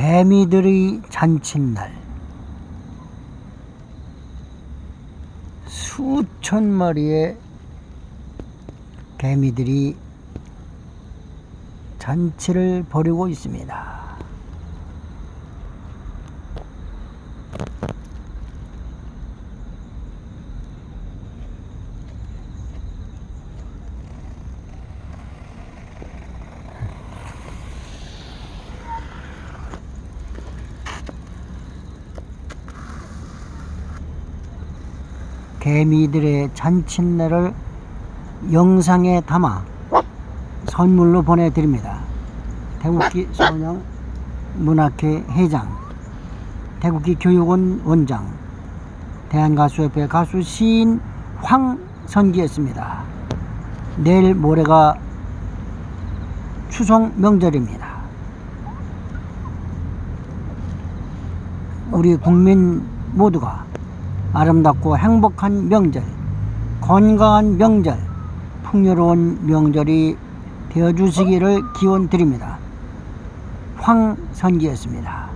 개미들의 잔칫날 수천 마리의 개미들이 잔치를 벌이고 있습니다. 개미들의 잔칫날을 영상에 담아 선물로 보내드립니다. 태국기 소냥 문학회 회장, 태국기 교육원 원장, 대한가수협회 가수 시인 황선기였습니다. 내일 모레가 추석 명절입니다. 우리 국민 모두가 아름답고 행복한 명절, 건강한 명절, 풍요로운 명절이 되어주시기를 기원 드립니다. 황선기였습니다.